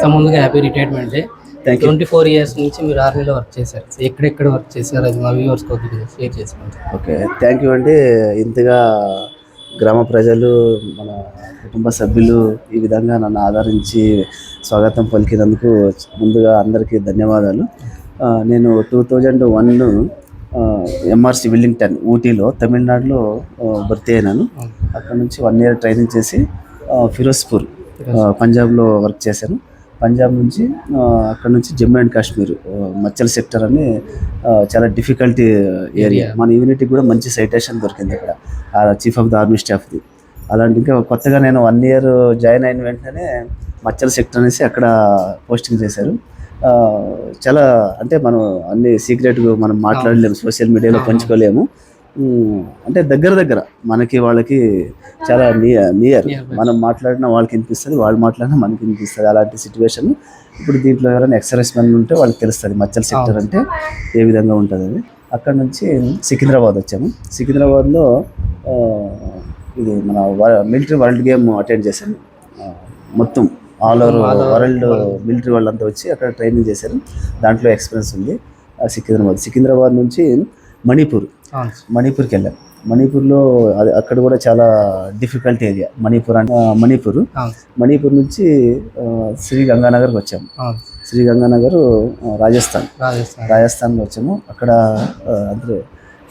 So ముందుగా happy retirement day. Twenty four years నుంచి మీరు ఆర్మీలో వర్క్ చేశారు. ఎక్కడెక్కడ వర్క్ చేశారు? అది మా వ్యూవర్స్ కొద్దిగా షేర్ చేసుకుంటారు ఓకే థ్యాంక్ యూ అండి. ఇంతగా గ్రామ ప్రజలు మన కుటుంబ సభ్యులు ఈ విధంగా నన్ను ఆదరించి స్వాగతం పలికినందుకు ముందుగా అందరికీ ధన్యవాదాలు. నేను two thousand one MRC Wellington ఊటీలో తమిళనాడులో భర్తీ అయినాను. అక్కడ నుంచి వన్ ఇయర్ ట్రైనింగ్ చేసి ఫిరోజ్పూర్ పంజాబ్లో వర్క్ చేశాను పంజాబ్ నుంచి అక్కడ నుంచి జమ్మూ అండ్ కాశ్మీర్ మచ్చల్ సెక్టర్ అని చాలా డిఫికల్టీ ఏరియా మన యూనిట్కి కూడా మంచి సైటేషన్ దొరికింది అక్కడ. ఆ చీఫ్ ఆఫ్ ద ఆర్మీ స్టాఫ్ది అలాంటి ఇంకా కొత్తగా నేను వన్ ఇయర్ జాయిన్ అయిన వెంటనే మచ్చల్ సెక్టర్ అనేసి అక్కడ పోస్టింగ్ చేశారు. చాలా అంటే మనం అన్ని సీక్రెట్ మనం మాట్లాడలేము సోషల్ మీడియాలో పంచుకోలేము. అంటే దగ్గర దగ్గర మనకి వాళ్ళకి చాలా నియర్ నియర్ మనం మాట్లాడినా వాళ్ళకి వినిపిస్తుంది వాళ్ళు మాట్లాడినా మనకి వినిపిస్తుంది. అలాంటి సిచ్యువేషన్ ఇప్పుడు దీంట్లో ఎవరైనా ఎక్సర్సైజ్ మెన్ ఉంటే వాళ్ళకి తెలుస్తుంది మచ్చల్ సెక్టర్ అంటే ఏ విధంగా ఉంటుంది అది. అక్కడ నుంచి సికింద్రాబాద్ వచ్చాము. సికింద్రాబాద్లో ఇది మన మిలిటరీ వరల్డ్ గేమ్ అటెండ్ చేశాను మొత్తం ఆల్ ఓవర్ వరల్డ్ మిలిటరీ వాళ్ళంతా వచ్చి అక్కడ ట్రైనింగ్ చేశారు. దాంట్లో ఎక్స్పీరియన్స్ ఉంది. సికింద్రాబాద్. సికింద్రాబాద్ నుంచి మణిపూర్. మణిపూర్కి వెళ్ళాం మణిపూర్లో అది అక్కడ కూడా చాలా డిఫికల్ట్ ఏరియా మణిపూర్ అంటే మణిపూర్. మణిపూర్ నుంచి శ్రీ గంగానగర్కి వచ్చాము. శ్రీ గంగానగర్ రాజస్థాన్. రాజస్థాన్. రాజస్థాన్లో వచ్చాము. అక్కడ అంటే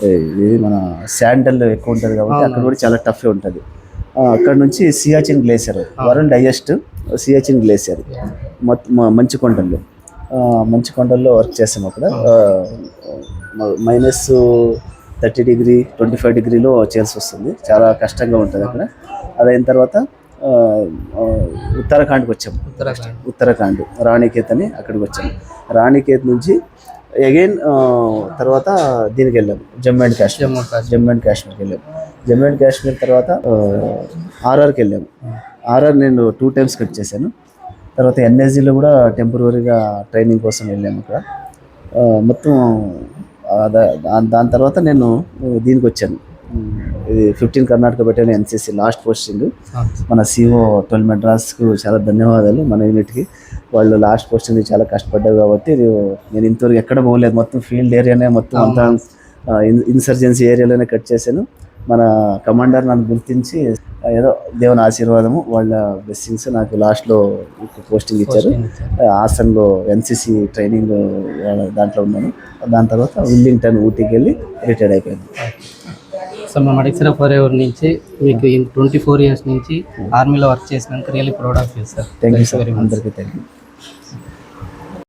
ఏ, ఇది మన శాండల్ ఎక్కువ ఉంటుంది కాబట్టి అక్కడ కూడా చాలా టఫ్ ఉంటుంది. అక్కడ నుంచి Siachen glacier world highest Siachen glacier. మొత్తం మంచు కొండల్లో మంచు కొండల్లో వర్క్ చేసాము అక్కడ. Minus thirty degree twenty five డిగ్రీలో చేయాల్సి వస్తుంది. చాలా కష్టంగా ఉంటుంది అక్కడ. అదైన తర్వాత ఉత్తరాఖండ్కి వచ్చాము. ఉత్తరాఖండ్. ఉత్తరాఖండ్ రాణికేత్ అని అక్కడికి వచ్చాము. రాణికేత్ నుంచి అగైన్ తర్వాత దీనికి వెళ్ళాము జమ్మూ అండ్ కాశ్మీర్. జమ్మూ అండ్ కాశ్మీర్కి వెళ్ళాము జమ్మూ అండ్ కాశ్మీర్ తర్వాత ఆర్ఆర్కి వెళ్ళాము ఆర్ఆర్ నేను టూ టైమ్స్ కట్ చేశాను. తర్వాత ఎన్ఎస్జీలో కూడా టెంపరీగా ట్రైనింగ్ కోసం వెళ్ళాము అక్కడ. మొత్తం దాని తర్వాత నేను దీనికి వచ్చాను. ఇది ఫిఫ్టీన్ కర్ణాటక పెట్టిన ఎన్సీసీ లాస్ట్ పోస్టింగ్. మన సిఓ ట్వెల్వ్ మెడ్రాస్కు చాలా ధన్యవాదాలు మన యూనిట్కి. వాళ్ళు లాస్ట్ పోస్టింగ్ చాలా కష్టపడ్డారు కాబట్టి ఇది నేను ఇంతవరకు ఎక్కడ పోలేదు. మొత్తం ఫీల్డ్ ఏరియానే మొత్తం అంతా ఇన్సర్జెన్సీ ఏరియాలోనే కట్ చేశాను. మన కమాండర్ నన్ను గుర్తించి ఏదో దేవుని ఆశీర్వాదము వాళ్ళ బ్లెస్సింగ్స్ నాకు లాస్ట్లో పోస్టింగ్ ఇచ్చారు. హాసన్లో ఎన్సీసీ ట్రైనింగ్ దాంట్లో ఉన్నాను. దాని తర్వాత విల్లింగ్టన్ ఊటీకి వెళ్ళి రిటైర్డ్ అయిపోయాను సో మేము అడిగిన ఫర్ ఎవర్ నుంచి మీకు ట్వంటీ ఫోర్ ఇయర్స్ నుంచి ఆర్మీలో వర్క్ చేసినందుకు really proud of you sir thank you sir అందరికీ థ్యాంక్ యూ